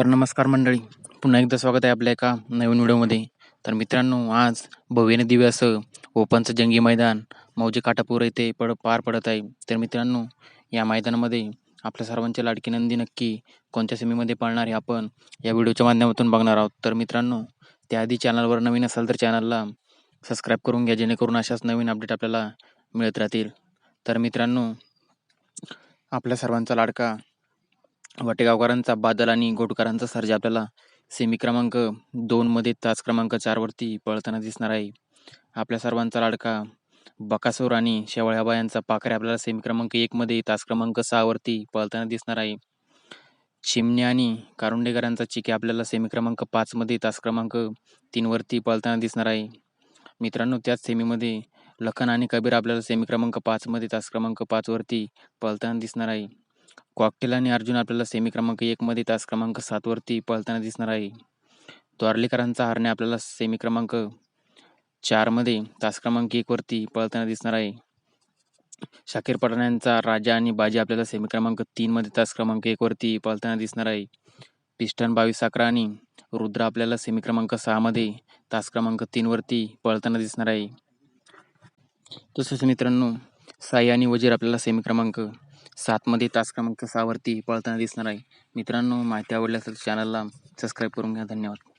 तर नमस्कार मंडळी. पुन्हा एकदा स्वागत आहे आपल्या एका नवीन व्हिडिओमध्ये. तर मित्रांनो आज भव्यने दिव्य असं ओपनचं जंगी मैदान मौजे काटापूर येथे पड पार पडत आहे. तर मित्रांनो या मैदानामध्ये आपल्या सर्वांचे लाडकी नंदी नक्की कोणत्या सेमीमध्ये पळणार हे आपण या व्हिडिओच्या माध्यमातून बघणार आहोत. तर मित्रांनो त्याआधी चॅनलवर नवीन असाल तर चॅनलला सबस्क्राईब करून घ्या जेणेकरून अशाच नवीन अपडेट आपल्याला मिळत राहतील. तर मित्रांनो आपल्या सर्वांचा लाडका वाटेगावकरांचा बादल आणि गोटकरांचा सर्जा आपल्याला सेमी क्रमांक दोनमध्ये तास क्रमांक चारवरती पळताना दिसणार आहे. आपल्या सर्वांचा लाडका बकासूर आणि शेवळ्याबा यांचा पाखरे आपल्याला सेमी क्रमांक एकमध्ये तास क्रमांक सहावरती पळताना दिसणार आहे. चिमण्या आणि कारुंडेकरांचा चिके आपल्याला सेमी क्रमांक पाचमध्ये तास क्रमांक तीनवरती पळताना दिसणार आहे. मित्रांनो त्याच सेमीमध्ये लखन आणि कबीर आपल्याला सेमी क्रमांक पाचमध्ये तास क्रमांक पाचवरती पळताना दिसणार आहे. कॉकटेल आणि अर्जुन आपल्याला सेमी क्रमांक एकमध्ये तास क्रमांक सातवरती पळताना दिसणार आहे. द्वारलेकरांचा हरणे आपल्याला सेमी क्रमांक चारमध्ये तास क्रमांक एकवरती पळताना दिसणार आहे. शाकीर पठाण यांचा राजा आणि बाजी आपल्याला सेमी क्रमांक तीनमध्ये तास क्रमांक एकवरती पळताना दिसणार आहे. पिस्टन बावीस अकरा आणि रुद्र आपल्याला सेमी क्रमांक सहामध्ये तास क्रमांक तीनवरती पळताना दिसणार आहे. तसेच मित्रांनो साई आणि वजीर आपल्याला सेमी क्रमांक सातमध्ये तास क्रमांक सहावरती पळताना दिसणार आहे. मित्रांनो माहिती आवडल्यास चॅनलला सबस्क्राईब करून घ्या. धन्यवाद.